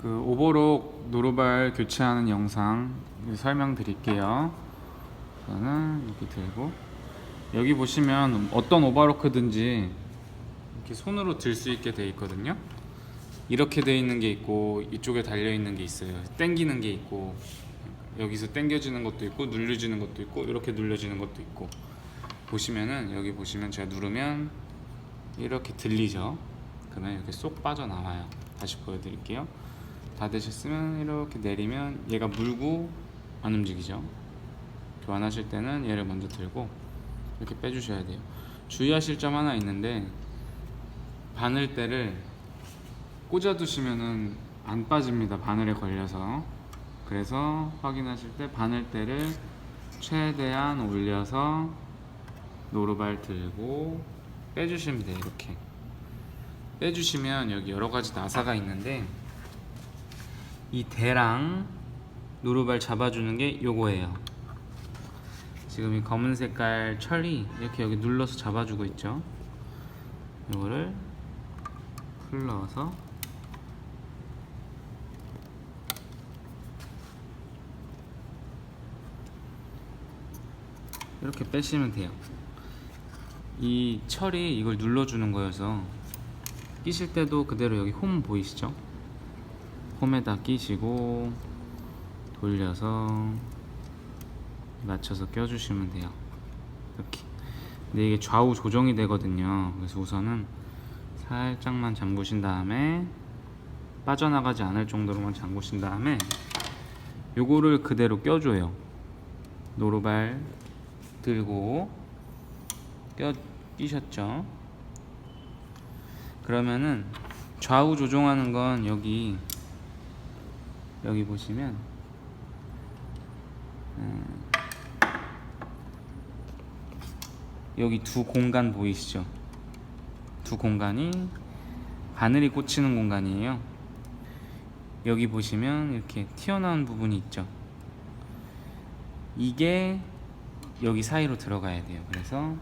그 오버록 노루발 교체하는 영상 설명드릴게요. 저는 이렇게 들고 여기 보시면 어떤 오버로크든지 이렇게 손으로 들 수 있게 돼 있거든요. 이렇게 돼 있는 게 있고 이쪽에 달려 있는 게 있어요. 당기는 게 있고 여기서 당겨지는 것도 있고 눌려지는 것도 있고 이렇게 눌려지는 것도 있고 보시면은 여기 보시면 제가 누르면 이렇게 들리죠. 그러면 이렇게 쏙 빠져 나와요. 다시 보여드릴게요. 다 되셨으면 이렇게 내리면 얘가 물고 안 움직이죠. 교환하실 때는 얘를 먼저 들고 이렇게 빼주셔야 돼요. 주의하실 점 하나 있는데 바늘대를 꽂아두시면은 안 빠집니다. 바늘에 걸려서. 그래서 확인하실 때 바늘대를 최대한 올려서 노루발 들고 빼주시면 돼요. 이렇게. 빼주시면 여기 여러 가지 나사가 있는데 이 대랑 노루발 잡아주는 게 요거예요. 지금 이 검은 색깔 철이 이렇게 여기 눌러서 잡아주고 있죠. 요거를 풀러서 이렇게 빼시면 돼요. 이 철이 이걸 눌러주는 거여서 끼실 때도 그대로 여기 홈 보이시죠? 홈에다 끼시고 돌려서 맞춰서 껴주시면 돼요. 이렇게. 근데 이게 좌우 조정이 되거든요. 그래서 우선은 살짝만 잠그신 다음에 빠져나가지 않을 정도로만 잠그신 다음에 요거를 그대로 껴줘요. 노루발 들고 껴 끼셨죠? 그러면은 좌우 조정하는 건 여기 여기 보시면 음, 여기 두 공간 보이시죠? 두 공간이 바늘이 꽂히는 공간이에요. 여기 보시면 이렇게 튀어나온 부분이 있죠. 이게 여기 사이로 들어가야 돼요. 그래서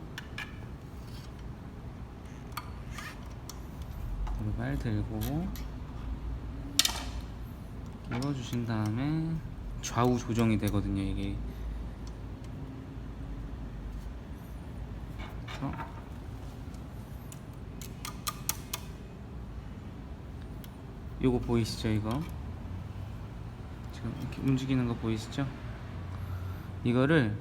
오른발 들고 끼워주신 다음에 좌우 조정이 되거든요. 이게 요거 보이시죠? 이거 지금 이렇게 움직이는 거 보이시죠? 이거를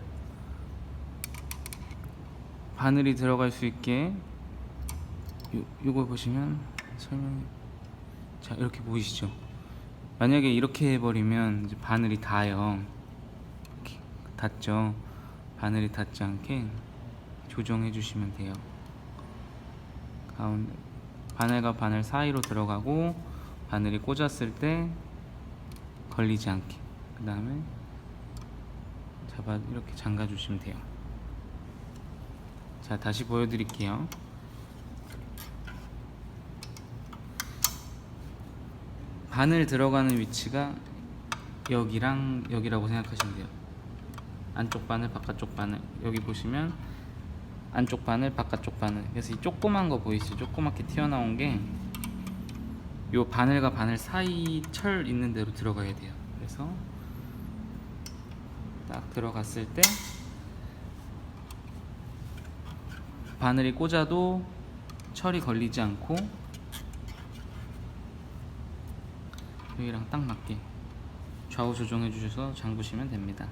바늘이 들어갈 수 있게 요, 요거 보시면 설명 자 이렇게 보이시죠 만약에 이렇게 해버리면 바늘이 닿아요. 닿죠? 바늘이 닿지 않게 조정해 주시면 돼요. 가운데 바늘과 바늘 사이로 들어가고 바늘이 꽂았을 때 걸리지 않게. 그 다음에 잡아 이렇게 잠가 주시면 돼요. 자 다시 보여드릴게요 바늘 들어가는 위치가 여기랑 여기라고 생각하시면 돼요. 안쪽 바늘 바깥쪽 바늘 여기 보시면 안쪽 바늘 바깥쪽 바늘 그래서 이 조그만 거 보이시죠? 조그맣게 튀어나온 게 요 바늘과 바늘 사이 철 있는 대로 들어가야 돼요. 그래서 딱 들어갔을 때 바늘이 꽂아도 철이 걸리지 않고 여기랑 딱 맞게 좌우 조정해 주셔서 잠그시면 됩니다.